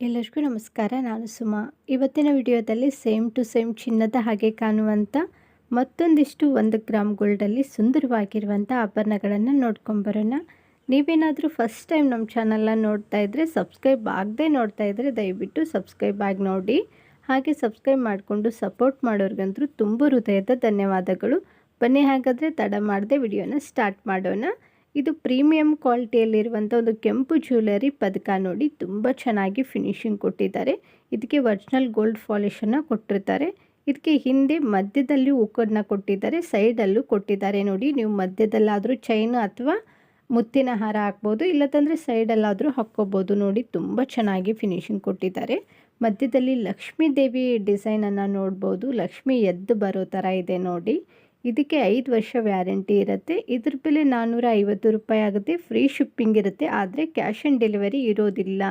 ಎಲ್ಲರಿಗೂ ನಮಸ್ಕಾರ, ನಾನು ಸುಮಾ. ಇವತ್ತಿನ ವಿಡಿಯೋದಲ್ಲಿ ಸೇಮ್ ಟು ಸೇಮ್ ಚಿನ್ನದ ಹಾಗೆ ಕಾಣುವಂಥ ಮತ್ತೊಂದಿಷ್ಟು ಒಂದು ಗ್ರಾಮ್ ಗೋಲ್ಡಲ್ಲಿ ಸುಂದರವಾಗಿರುವಂಥ ಆಭರಣಗಳನ್ನು ನೋಡ್ಕೊಂಬರೋಣ ನೀವೇನಾದರೂ ಫಸ್ಟ್ ಟೈಮ್ ನಮ್ಮ ಚಾನಲ್ನ ನೋಡ್ತಾ ಇದ್ದರೆ ಸಬ್ಸ್ಕ್ರೈಬ್ ಆಗದೆ ನೋಡ್ತಾ ಇದ್ದರೆ ದಯವಿಟ್ಟು ಸಬ್ಸ್ಕ್ರೈಬ್ ಆಗಿ ನೋಡಿ. ಹಾಗೆ ಸಬ್ಸ್ಕ್ರೈಬ್ ಮಾಡಿಕೊಂಡು ಸಪೋರ್ಟ್ ಮಾಡೋರಿಗಂತೂ ತುಂಬ ಹೃದಯದ ಧನ್ಯವಾದಗಳು. ಬನ್ನಿ ಹಾಗಾದರೆ ತಡ ಮಾಡದೆ ವಿಡಿಯೋನ ಸ್ಟಾರ್ಟ್ ಮಾಡೋಣ. ಇದು ಪ್ರೀಮಿಯಂ ಕ್ವಾಲಿಟಿಯಲ್ಲಿರುವಂಥ ಒಂದು ಕೆಂಪು ಜ್ಯುವೆಲರಿ ಪದಕ ನೋಡಿ ತುಂಬ ಚೆನ್ನಾಗಿ ಫಿನಿಶಿಂಗ್ ಕೊಟ್ಟಿದ್ದಾರೆ. ಇದಕ್ಕೆ ಒರಿಜಿನಲ್ ಗೋಲ್ಡ್ ಫಾಲಿಶನ್ನು ಕೊಟ್ಟಿರ್ತಾರೆ. ಇದಕ್ಕೆ ಹಿಂದೆ ಮಧ್ಯದಲ್ಲಿ ಉಕ್ಕನ್ನ ಕೊಟ್ಟಿದ್ದಾರೆ, ಸೈಡಲ್ಲೂ ಕೊಟ್ಟಿದ್ದಾರೆ ನೋಡಿ. ನೀವು ಮಧ್ಯದಲ್ಲಾದರೂ ಚೈನ್ ಅಥವಾ ಮುತ್ತಿನ ಹಾರ ಹಾಕ್ಬೋದು ಇಲ್ಲದಂದರೆ ಸೈಡಲ್ಲಾದರೂ ಹಾಕ್ಕೋಬೋದು ನೋಡಿ. ತುಂಬ ಚೆನ್ನಾಗಿ ಫಿನಿಶಿಂಗ್ ಕೊಟ್ಟಿದ್ದಾರೆ. ಮಧ್ಯದಲ್ಲಿ ಲಕ್ಷ್ಮೀ ದೇವಿ ಡಿಸೈನನ್ನು ನೋಡ್ಬೋದು. ಲಕ್ಷ್ಮಿ ಎದ್ದು ಬರೋ ಥರ ಇದೆ ನೋಡಿ. ಇದಕ್ಕೆ ಐದು ವರ್ಷ ವ್ಯಾರಂಟಿ ಇರುತ್ತೆ. ಇದ್ರ ಬೆಲೆ ನಾನ್ನೂರ ಐವತ್ತು ರೂಪಾಯಿ ಆಗುತ್ತೆ. ಫ್ರೀ ಶಿಪ್ಪಿಂಗ್ ಇರುತ್ತೆ. ಆದರೆ ಕ್ಯಾಶ್ ಆನ್ ಡೆಲಿವರಿ ಇರೋದಿಲ್ಲ.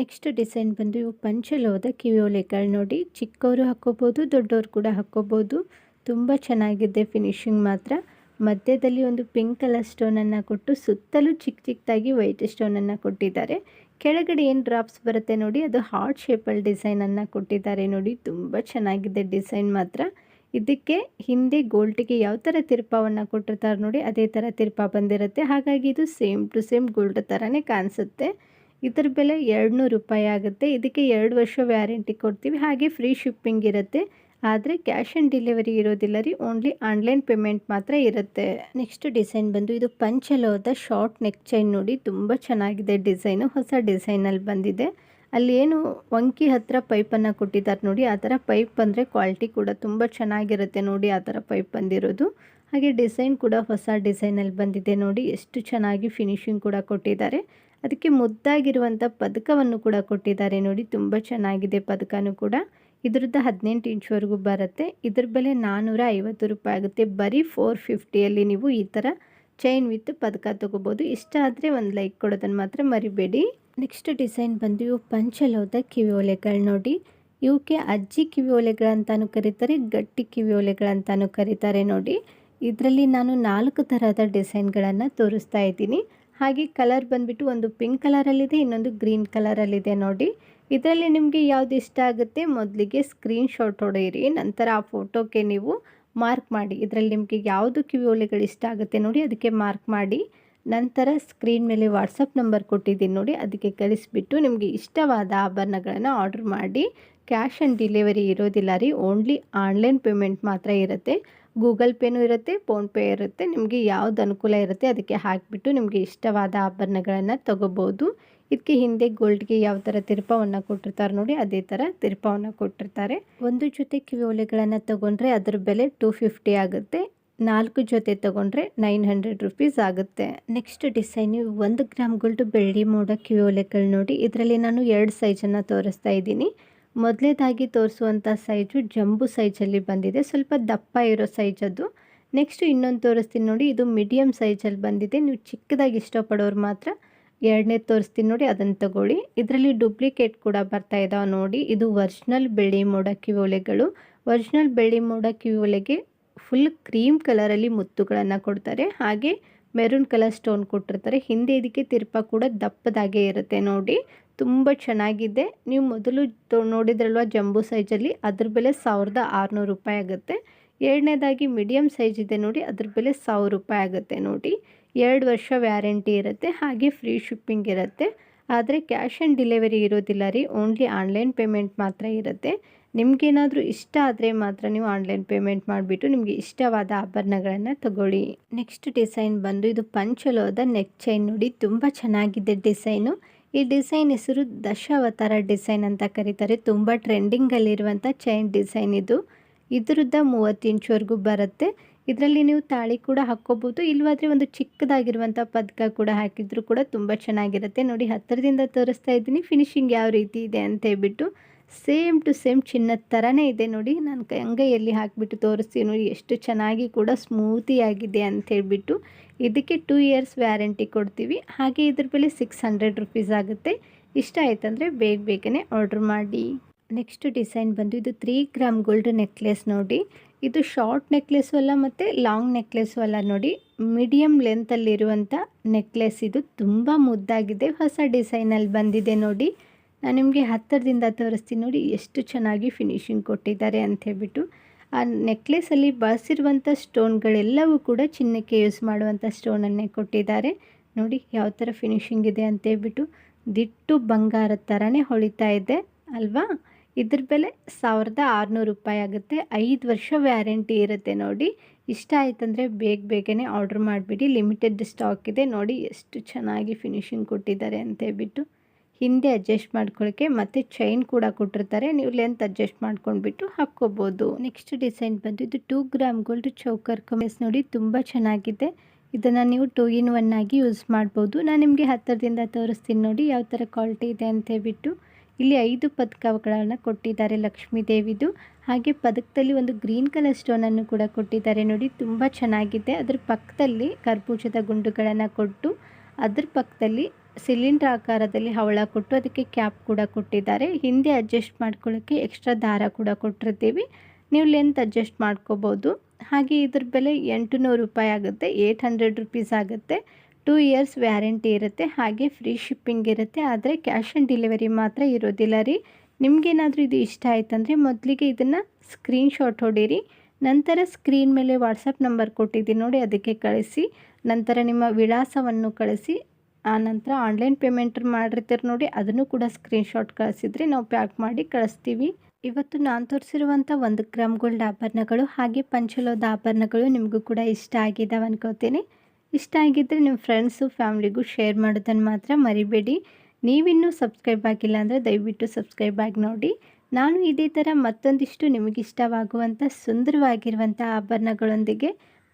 ನೆಕ್ಸ್ಟ್ ಡಿಸೈನ್ ಬಂದು ಇವು ಪಂಚಲೋದ ಕಿವಿಯೋಲೆಗಳು ನೋಡಿ. ಚಿಕ್ಕವರು ಹಾಕ್ಕೋಬೋದು ದೊಡ್ಡವರು ಕೂಡ ಹಾಕ್ಕೋಬೋದು ತುಂಬ ಚೆನ್ನಾಗಿದೆ ಫಿನಿಶಿಂಗ್ ಮಾತ್ರ. ಮಧ್ಯದಲ್ಲಿ ಒಂದು ಪಿಂಕ್ ಕಲರ್ ಸ್ಟೋನನ್ನು ಕೊಟ್ಟು ಸುತ್ತಲೂ ಚಿಕ್ಕ ಚಿಕ್ಕದಾಗಿ ವೈಟ್ ಸ್ಟೋನನ್ನು ಕೊಟ್ಟಿದ್ದಾರೆ. ಕೆಳಗಡೆ ಏನು ಡ್ರಾಪ್ಸ್ ಬರುತ್ತೆ ನೋಡಿ. ಅದು ಹಾರ್ಟ್ ಶೇಪಲ್ಲಿ ಡಿಸೈನನ್ನು ಕೊಟ್ಟಿದ್ದಾರೆ ನೋಡಿ. ತುಂಬ ಚೆನ್ನಾಗಿದೆ ಡಿಸೈನ್ ಮಾತ್ರ. ಇದಕ್ಕೆ ಹಿಂದೆ ಗೋಲ್ಡ್ಗೆ ಯಾವ ಥರ ತಿರುಪವನ್ನು ಕೊಟ್ಟಿರ್ತಾರೆ ನೋಡಿ, ಅದೇ ಥರ ತಿರುಪ ಬಂದಿರುತ್ತೆ. ಹಾಗಾಗಿ ಇದು ಸೇಮ್ ಟು ಸೇಮ್ ಗೋಲ್ಡ್ ಥರನೇ ಕಾಣಿಸುತ್ತೆ. ಇದರ ಬೆಲೆ ಎರಡು ನೂರು ರೂಪಾಯಿ ಆಗುತ್ತೆ. ಇದಕ್ಕೆ ಎರಡು ವರ್ಷ ವ್ಯಾರಂಟಿ ಕೊಡ್ತೀವಿ. ಹಾಗೆ ಫ್ರೀ ಶಿಪ್ಪಿಂಗ್ ಇರುತ್ತೆ. ಆದರೆ ಕ್ಯಾಶ್ ಆನ್ ಡೆಲಿವರಿ ಇರೋದಿಲ್ಲ ರೀ. ಓನ್ಲಿ ಆನ್ಲೈನ್ ಪೇಮೆಂಟ್ ಮಾತ್ರ ಇರುತ್ತೆ. ನೆಕ್ಸ್ಟ್ ಡಿಸೈನ್ ಬಂದು ಇದು ಪಂಚಲೋದ ಶಾರ್ಟ್ ನೆಕ್ ಚೈನ್ ನೋಡಿ, ತುಂಬ ಚೆನ್ನಾಗಿದೆ ಡಿಸೈನು. ಹೊಸ ಡಿಸೈನಲ್ಲಿ ಬಂದಿದೆ. ಅಲ್ಲಿ ಏನು ವಂಕಿ ಹತ್ತಿರ ಪೈಪನ್ನು ಕೊಟ್ಟಿದ್ದಾರೆ ನೋಡಿ, ಆ ಥರ ಪೈಪ್ ಬಂದರೆ ಕ್ವಾಲಿಟಿ ಕೂಡ ತುಂಬ ಚೆನ್ನಾಗಿರುತ್ತೆ ನೋಡಿ ಆ ಥರ ಪೈಪ್ ಬಂದಿರೋದು. ಹಾಗೆ ಡಿಸೈನ್ ಕೂಡ ಹೊಸ ಡಿಸೈನಲ್ಲಿ ಬಂದಿದೆ ನೋಡಿ, ಎಷ್ಟು ಚೆನ್ನಾಗಿ ಫಿನಿಶಿಂಗ್ ಕೂಡ ಕೊಟ್ಟಿದ್ದಾರೆ. ಅದಕ್ಕೆ ಮುದ್ದಾಗಿರುವಂಥ ಪದಕವನ್ನು ಕೂಡ ಕೊಟ್ಟಿದ್ದಾರೆ ನೋಡಿ, ತುಂಬ ಚೆನ್ನಾಗಿದೆ ಪದಕನೂ ಕೂಡ. ಇದ್ರದ್ದು ಹದಿನೆಂಟು ಇಂಚ್ವರೆಗೂ ಬರುತ್ತೆ. ಇದ್ರ ಬೆಲೆ ನಾನ್ನೂರ ಐವತ್ತು ರೂಪಾಯಿ ಆಗುತ್ತೆ. ಬರೀ ಫೋರ್ ಫಿಫ್ಟಿಯಲ್ಲಿ ನೀವು ಈ ಥರ ಚೈನ್ ವಿತ್ ಪದಕ ತೊಗೋಬೋದು. ಇಷ್ಟ ಆದರೆ ಒಂದು ಲೈಕ್ ಕೊಡೋದನ್ನು ಮಾತ್ರ ಮರಿಬೇಡಿ. ನೆಕ್ಸ್ಟ್ ಡಿಸೈನ್ ಬಂದು ಇವು ಪಂಚಲೋದ ಕಿವಿಯೋಲೆಗಳು ನೋಡಿ. ಇವಕ್ಕೆ ಅಜ್ಜಿ ಕಿವಿ ಕಿವಿಯೋಲೆಗಳಂತಾನು ಕರೀತಾರೆ, ಗಟ್ಟಿ ಕಿವಿ ಕಿವಿಯೋಲೆಗಳಂತಾನು ಕರೀತಾರೆ ನೋಡಿ. ಇದರಲ್ಲಿ ನಾನು ನಾಲ್ಕು ಥರದ ಡಿಸೈನ್ಗಳನ್ನು ತೋರಿಸ್ತಾ ಇದ್ದೀನಿ. ಹಾಗೆ ಕಲರ್ ಬಂದುಬಿಟ್ಟು ಒಂದು ಪಿಂಕ್ ಕಲರಲ್ಲಿದೆ, ಇನ್ನೊಂದು ಗ್ರೀನ್ ಕಲರಲ್ಲಿದೆ ನೋಡಿ. ಇದರಲ್ಲಿ ನಿಮಗೆ ಯಾವ್ದು ಇಷ್ಟ ಆಗುತ್ತೆ ಮೊದಲಿಗೆ ಸ್ಕ್ರೀನ್ ಶಾಟ್ ಹೊಡೆಯಿರಿ, ನಂತರ ಆ ಫೋಟೋಕ್ಕೆ ನೀವು ಮಾರ್ಕ್ ಮಾಡಿ. ಇದರಲ್ಲಿ ನಿಮಗೆ ಯಾವುದು ಕಿವಿಯೋಲೆಗಳು ಇಷ್ಟ ಆಗುತ್ತೆ ನೋಡಿ, ಅದಕ್ಕೆ ಮಾರ್ಕ್ ಮಾಡಿ. ನಂತರ ಸ್ಕ್ರೀನ್ ಮೇಲೆ ವಾಟ್ಸಪ್ ನಂಬರ್ ಕೊಟ್ಟಿದ್ದೀನಿ ನೋಡಿ, ಅದಕ್ಕೆ ಕಳಿಸ್ಬಿಟ್ಟು ನಿಮಗೆ ಇಷ್ಟವಾದ ಆಭರಣಗಳನ್ನು ಆರ್ಡ್ರ್ ಮಾಡಿ. ಕ್ಯಾಶ್ ಆ್ಯಂಡ್ ಡೆಲಿವರಿ ಇರೋದಿಲ್ಲ ರೀ ಓನ್ಲಿ ಆನ್ಲೈನ್ ಪೇಮೆಂಟ್ ಮಾತ್ರ ಇರುತ್ತೆ. ಗೂಗಲ್ ಪೇನೂ ಇರುತ್ತೆ ಫೋನ್ಪೇ ಇರುತ್ತೆ, ನಿಮಗೆ ಯಾವ್ದು ಅನುಕೂಲ ಇರುತ್ತೆ ಅದಕ್ಕೆ ಹಾಕಿಬಿಟ್ಟು ನಿಮಗೆ ಇಷ್ಟವಾದ ಆಭರಣಗಳನ್ನು ತೊಗೋಬೋದು. ಇದಕ್ಕೆ ಹಿಂದೆ ಗೋಲ್ಡ್ಗೆ ಯಾವ ಥರ ತಿರುಪವನ್ನು ಕೊಟ್ಟಿರ್ತಾರೆ ನೋಡಿ, ಅದೇ ಥರ ತಿರುಪವನ್ನು ಕೊಟ್ಟಿರ್ತಾರೆ. ಒಂದು ಜೊತೆ ಕಿವಿ ಒಲೆಗಳನ್ನು ತೊಗೊಂಡ್ರೆ ಅದರ ಬೆಲೆ ಟೂ ಫಿಫ್ಟಿ ಆಗುತ್ತೆ. ನಾಲ್ಕು ಜೊತೆ ತೊಗೊಂಡ್ರೆ ನೈನ್ ಹಂಡ್ರೆಡ್ ರುಪೀಸ್ ಆಗುತ್ತೆ. ನೆಕ್ಸ್ಟ್ ಡಿಸೈನ್ ಒಂದು ಗ್ರಾಮ್ ಗೋಲ್ಡ್ ಬೆಳ್ಳಿ ಮೋಡ ಕಿವಿಯೋಲೆಗಳು ನೋಡಿ, ಇದರಲ್ಲಿ ನಾನು ಎರಡು ಸೈಜನ್ನು ತೋರಿಸ್ತಾ ಇದ್ದೀನಿ. ಮೊದಲೇದಾಗಿ ತೋರಿಸುವಂಥ ಸೈಜು ಜಂಬು ಸೈಜಲ್ಲಿ ಬಂದಿದೆ. ಸ್ವಲ್ಪ ದಪ್ಪ ಇರೋ ಸೈಜದ್ದು. ನೆಕ್ಸ್ಟ್ ಇನ್ನೊಂದು ತೋರಿಸ್ತೀನಿ ನೋಡಿ, ಇದು ಮೀಡಿಯಮ್ ಸೈಜಲ್ಲಿ ಬಂದಿದೆ. ನೀವು ಚಿಕ್ಕದಾಗಿ ಇಷ್ಟಪಡೋರು ಮಾತ್ರ ಎರಡನೇ ತೋರಿಸ್ತೀನಿ ನೋಡಿ, ಅದನ್ನು ತಗೊಳ್ಳಿ. ಇದರಲ್ಲಿ ಡೂಪ್ಲಿಕೇಟ್ ಕೂಡ ಬರ್ತಾ ಇದಾವೆ ನೋಡಿ. ಇದು ಒರಿಜಿನಲ್ ಬೆಳ್ಳಿ ಮೋಡ ಕಿವೊಲೆಗಳು ಒರಿಜಿನಲ್ ಬೆಳ್ಳಿ ಮೋಡ ಕಿವಿಯೋಲೆಗೆ ಫುಲ್ ಕ್ರೀಮ್ ಕಲರಲ್ಲಿ ಮುತ್ತುಗಳನ್ನು ಕೊಡ್ತಾರೆ. ಹಾಗೆ ಮೆರೂನ್ ಕಲರ್ ಸ್ಟೋನ್ ಕೊಟ್ಟಿರ್ತಾರೆ. ಹಿಂದೆ ಇದಕ್ಕೆ ತಿರ್ಪ ಕೂಡ ದಪ್ಪದಾಗೆ ಇರುತ್ತೆ ನೋಡಿ. ತುಂಬ ಚೆನ್ನಾಗಿದೆ. ನೀವು ಮೊದಲು ನೋಡಿದ್ರಲ್ವ ಜಂಬೂ ಸೈಜಲ್ಲಿ ಅದ್ರ ಬೆಲೆ ಸಾವಿರದ ಆರುನೂರು ರೂಪಾಯಿ ಆಗುತ್ತೆ. ಎರಡನೇದಾಗಿ ಮೀಡಿಯಮ್ ಸೈಜ್ ಇದೆ ನೋಡಿ. ಅದ್ರ ಬೆಲೆ ಸಾವಿರ ರೂಪಾಯಿ ಆಗುತ್ತೆ ನೋಡಿ. ಎರಡು ವರ್ಷ ವ್ಯಾರಂಟಿ ಇರುತ್ತೆ. ಹಾಗೆ ಫ್ರೀ ಶಿಪ್ಪಿಂಗ್ ಇರುತ್ತೆ. ಆದರೆ ಕ್ಯಾಶ್ ಆನ್ ಡೆಲಿವರಿ ಇರೋದಿಲ್ಲ ರೀ. ಓನ್ಲಿ ಆನ್ಲೈನ್ ಪೇಮೆಂಟ್ ಮಾತ್ರ ಇರುತ್ತೆ. ನಿಮಗೇನಾದರೂ ಇಷ್ಟ ಆದರೆ ಮಾತ್ರ ನೀವು ಆನ್ಲೈನ್ ಪೇಮೆಂಟ್ ಮಾಡಿಬಿಟ್ಟು ನಿಮಗೆ ಇಷ್ಟವಾದ ಆಭರಣಗಳನ್ನು ತಗೊಳ್ಳಿ. ನೆಕ್ಸ್ಟ್ ಡಿಸೈನ್ ಬಂದು ಇದು ಪಂಚಲೋದ ನೆಕ್ ಚೈನ್ ನೋಡಿ ತುಂಬ ಚೆನ್ನಾಗಿದೆ ಡಿಸೈನು ಈ ಡಿಸೈನ್ ಹೆಸರು ದಶಾವತಾರ ಡಿಸೈನ್ ಅಂತ ಕರೀತಾರೆ. ತುಂಬ ಟ್ರೆಂಡಿಂಗಲ್ಲಿರುವಂಥ ಚೈನ್ ಡಿಸೈನ್ ಇದು. ಇದರದ್ದು ಮೂವತ್ತು ಇಂಚುವರೆಗೂ ಬರುತ್ತೆ. ಇದರಲ್ಲಿ ನೀವು ತಾಳಿ ಕೂಡ ಹಾಕ್ಕೋಬೋದು. ಇಲ್ಲವಾದರೆ ಒಂದು ಚಿಕ್ಕದಾಗಿರುವಂಥ ಪದಕ ಕೂಡ ಹಾಕಿದ್ರು ಕೂಡ ತುಂಬ ಚೆನ್ನಾಗಿರುತ್ತೆ. ನೋಡಿ ಹತ್ತಿರದಿಂದ ತೋರಿಸ್ತಾ ಇದ್ದೀನಿ. ಫಿನಿಶಿಂಗ್ ಯಾವ ರೀತಿ ಇದೆ ಅಂತ ಹೇಳ್ಬಿಟ್ಟು. ಸೇಮ್ ಟು ಸೇಮ್ ಚಿನ್ನದ ಥರನೇ ಇದೆ ನೋಡಿ. ನಾನು ಅಂಗೈಯಲ್ಲಿ ಹಾಕಿಬಿಟ್ಟು ತೋರಿಸ್ತೀನಿ ನೋಡಿ, ಎಷ್ಟು ಚೆನ್ನಾಗಿ ಕೂಡ ಸ್ಮೂತಿಯಾಗಿದೆ ಅಂತ ಹೇಳಿಬಿಟ್ಟು. ಇದಕ್ಕೆ ಟೂ ಇಯರ್ಸ್ ವ್ಯಾರಂಟಿ ಕೊಡ್ತೀವಿ. ಹಾಗೆ ಇದ್ರ ಬೆಲೆ ಸಿಕ್ಸ್ ಹಂಡ್ರೆಡ್ ರುಪೀಸ್ ಆಗುತ್ತೆ. ಇಷ್ಟ ಆಯ್ತಂದರೆ ಬೇಗ ಬೇಗನೆ ಆರ್ಡ್ರ್ ಮಾಡಿ. ನೆಕ್ಸ್ಟ್ ಡಿಸೈನ್ ಬಂದು ಇದು ತ್ರೀ ಗ್ರಾಮ್ ಗೋಲ್ಡ್ ನೆಕ್ಲೆಸ್ ನೋಡಿ. ಇದು ಶಾರ್ಟ್ ನೆಕ್ಲೆಸ್ ಅಲ್ಲ ಮತ್ತು ಲಾಂಗ್ ನೆಕ್ಲೆಸು ಅಲ್ಲ ನೋಡಿ. ಮೀಡಿಯಮ್ ಲೆಂತಲ್ಲಿರುವಂಥ ನೆಕ್ಲೆಸ್ ಇದು ತುಂಬ ಮುದ್ದಾಗಿದೆ. ಹೊಸ ಡಿಸೈನಲ್ಲಿ ಬಂದಿದೆ ನೋಡಿ. ನಾನು ನಿಮಗೆ ಹತ್ತಿರದಿಂದ ತೋರಿಸ್ತೀನಿ ನೋಡಿ ಎಷ್ಟು ಚೆನ್ನಾಗಿ ಫಿನಿಶಿಂಗ್ ಕೊಟ್ಟಿದ್ದಾರೆ ಅಂತ ಹೇಳ್ಬಿಟ್ಟು. ಆ ನೆಕ್ಲೆಸಲ್ಲಿ ಬಳಸಿರುವಂಥ ಸ್ಟೋನ್ಗಳೆಲ್ಲವೂ ಕೂಡ ಚಿನ್ನಕ್ಕೆ ಯೂಸ್ ಮಾಡುವಂಥ ಸ್ಟೋನನ್ನೇ ಕೊಟ್ಟಿದ್ದಾರೆ. ನೋಡಿ ಯಾವ ಥರ ಫಿನಿಶಿಂಗ್ ಇದೆ ಅಂತ ಹೇಳ್ಬಿಟ್ಟು ದಿಟ್ಟು ಬಂಗಾರದ ಥರನೇ ಹೊಳಿತಾ ಇದೆ, ಅಲ್ವಾ? ಇದ್ರ ಬೆಲೆ ಸಾವಿರದ ಆರುನೂರು ರೂಪಾಯಿ ಆಗುತ್ತೆ. ಐದು ವರ್ಷ ವ್ಯಾರಂಟಿ ಇರುತ್ತೆ ನೋಡಿ. ಇಷ್ಟ ಆಯ್ತಂದರೆ ಬೇಗ ಬೇಗನೆ ಆರ್ಡ್ರ್ ಮಾಡಿಬಿಡಿ. ಲಿಮಿಟೆಡ್ ಸ್ಟಾಕ್ ಇದೆ ನೋಡಿ ಎಷ್ಟು ಚೆನ್ನಾಗಿ ಫಿನಿಶಿಂಗ್ ಕೊಟ್ಟಿದ್ದಾರೆ ಅಂತ ಹೇಳ್ಬಿಟ್ಟು. ಹಿಂದೆ ಅಡ್ಜಸ್ಟ್ ಮಾಡ್ಕೊಳ್ಳೋಕ್ಕೆ ಮತ್ತು ಚೈನ್ ಕೂಡ ಕೊಟ್ಟಿರ್ತಾರೆ. ನೀವು ಲೆಂತ್ ಅಡ್ಜಸ್ಟ್ ಮಾಡ್ಕೊಂಡ್ಬಿಟ್ಟು ಹಾಕ್ಕೋಬೋದು. ನೆಕ್ಸ್ಟ್ ಡಿಸೈನ್ ಬಂದು ಇದು ಟೂ ಗ್ರಾಮ್ ಗೋಲ್ಡ್ ಚೌಕರ್ ಕಮೆಸ್ ನೋಡಿ ತುಂಬ ಚೆನ್ನಾಗಿದೆ. ಇದನ್ನು ನೀವು ಟೂ ಇನ್ ಒನ್ ಆಗಿ ಯೂಸ್ ಮಾಡ್ಬೋದು. ನಾನು ನಿಮಗೆ ಹತ್ತಿರದಿಂದ ತೋರಿಸ್ತೀನಿ ನೋಡಿ ಯಾವ ಥರ ಕ್ವಾಲಿಟಿ ಇದೆ ಅಂತ ಹೇಳ್ಬಿಟ್ಟು. ಇಲ್ಲಿ ಐದು ಪದಕಗಳನ್ನು ಕೊಟ್ಟಿದ್ದಾರೆ ಲಕ್ಷ್ಮೀ ದೇವಿದು. ಹಾಗೆ ಪದಕದಲ್ಲಿ ಒಂದು ಗ್ರೀನ್ ಕಲರ್ ಸ್ಟೋನನ್ನು ಕೂಡ ಕೊಟ್ಟಿದ್ದಾರೆ ನೋಡಿ ತುಂಬ ಚೆನ್ನಾಗಿದೆ. ಅದ್ರ ಪಕ್ಕದಲ್ಲಿ ಕರ್ಬೂಜದ ಗುಂಡುಗಳನ್ನು ಕೊಟ್ಟು ಅದ್ರ ಪಕ್ಕದಲ್ಲಿ ಸಿಲಿಂಡರ್ ಆಕಾರದಲ್ಲಿ ಹವಳ ಕೊಟ್ಟು ಅದಕ್ಕೆ ಕ್ಯಾಪ್ ಕೂಡ ಕೊಟ್ಟಿದ್ದಾರೆ. ಹಿಂದೆ ಅಡ್ಜಸ್ಟ್ ಮಾಡ್ಕೊಳ್ಳೋಕ್ಕೆ ಎಕ್ಸ್ಟ್ರಾ ದಾರ ಕೂಡ ಕೊಟ್ಟಿರ್ತೀವಿ. ನೀವು ಲೆಂತ್ ಅಡ್ಜಸ್ಟ್ ಮಾಡ್ಕೋಬೋದು. ಹಾಗೆ ಇದ್ರ ಬೆಲೆ ಎಂಟು ನೂರು ರೂಪಾಯಿ ಆಗುತ್ತೆ. ಏಯ್ಟ್ ಹಂಡ್ರೆಡ್ ರುಪೀಸ್ ಆಗುತ್ತೆ. ಟೂ ಇಯರ್ಸ್ ವ್ಯಾರಂಟಿ ಇರುತ್ತೆ. ಹಾಗೆ ಫ್ರೀ ಶಿಪ್ಪಿಂಗ್ ಇರುತ್ತೆ. ಆದರೆ ಕ್ಯಾಶ್ ಆನ್ ಡೆಲಿವರಿ ಮಾತ್ರ ಇರೋದಿಲ್ಲ ರೀ. ನಿಮಗೇನಾದರೂ ಇದು ಇಷ್ಟ ಆಯ್ತಂದರೆ ಮೊದಲಿಗೆ ಇದನ್ನು ಸ್ಕ್ರೀನ್ಶಾಟ್ ಹೊಡೀರಿ. ನಂತರ ಸ್ಕ್ರೀನ್ ಮೇಲೆ ವಾಟ್ಸಪ್ ನಂಬರ್ ಕೊಟ್ಟಿದ್ದೀನಿ ನೋಡಿ, ಅದಕ್ಕೆ ಕಳಿಸಿ. ನಂತರ ನಿಮ್ಮ ವಿಳಾಸವನ್ನು ಕಳಿಸಿ. ಆ ನಂತರ ಆನ್ಲೈನ್ ಪೇಮೆಂಟ್ ಮಾಡಿರ್ತೀರಿ ನೋಡಿ, ಅದನ್ನು ಕೂಡ ಸ್ಕ್ರೀನ್ಶಾಟ್ ಕಳಿಸಿದ್ರೆ ನಾವು ಪ್ಯಾಕ್ ಮಾಡಿ ಕಳಿಸ್ತೀವಿ. ಇವತ್ತು ನಾನು ತೋರಿಸಿರುವಂಥ ಒಂದು ಗ್ರಾಮ್ ಗೋಲ್ಡ್ ಆಭರಣಗಳು ಹಾಗೆ ಪಂಚಲೋದ ಆಭರಣಗಳು ನಿಮಗೂ ಕೂಡ ಇಷ್ಟ ಆಗಿದ್ದಾವೆ ಅನ್ಕೋತೀನಿ. ಇಷ್ಟ ಆಗಿದ್ದರೆ ನಿಮ್ಮ ಫ್ರೆಂಡ್ಸು ಫ್ಯಾಮ್ಲಿಗೂ ಶೇರ್ ಮಾಡೋದನ್ನು ಮಾತ್ರ ಮರಿಬೇಡಿ. ನೀವಿನ್ನೂ ಸಬ್ಸ್ಕ್ರೈಬ್ ಆಗಿಲ್ಲ ಅಂದರೆ ದಯವಿಟ್ಟು ಸಬ್ಸ್ಕ್ರೈಬ್ ಆಗಿ ನೋಡಿ. ನಾನು ಇದೇ ಥರ ಮತ್ತೊಂದಿಷ್ಟು ನಿಮಗಿಷ್ಟವಾಗುವಂಥ ಸುಂದರವಾಗಿರುವಂಥ ಆಭರಣಗಳೊಂದಿಗೆ